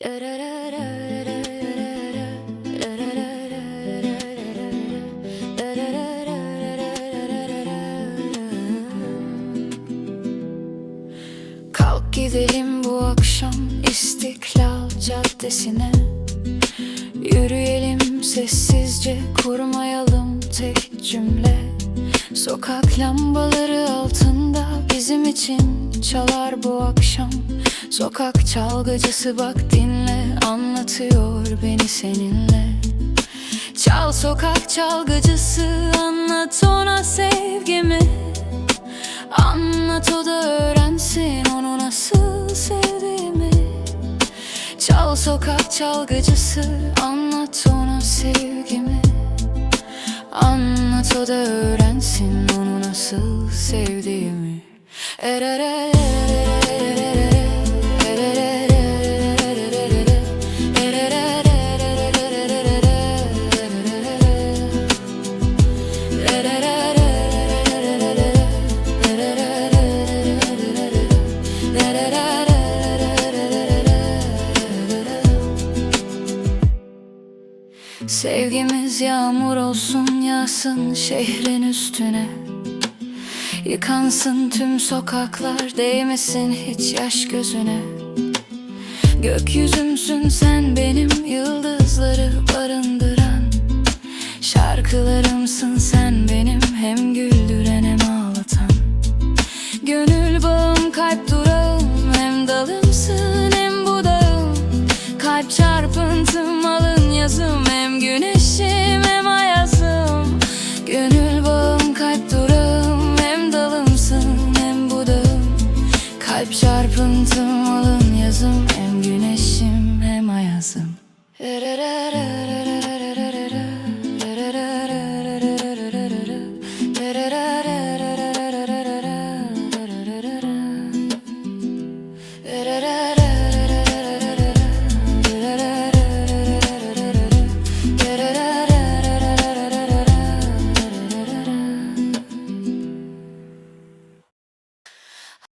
Kalk gidelim bu akşam İstiklal Caddesi'ne. Yürüyelim sessizce kurmayalım tek cümle. Sokak lambaları altında bizim için çalar bu akşam Sokak çalgıcısı bak dinle anlatıyor beni seninle. Çal sokak çalgıcısı anlat ona sevgimi. Anlat o da öğrensin onu nasıl sevdiğimi. Çal sokak çalgıcısı anlat ona sevgimi. Anlat o da öğrensin onu nasıl sevdiğimi. Erere Sevgimiz yağmur olsun yağsın şehrin üstüne. Yıkansın tüm sokaklar değmesin hiç yaş gözüne. Gökyüzümsün sen benim yıldızları barındıran. Şarkılarımsın sen benim hem güldüren hem ağlatan. Gönül bağı da da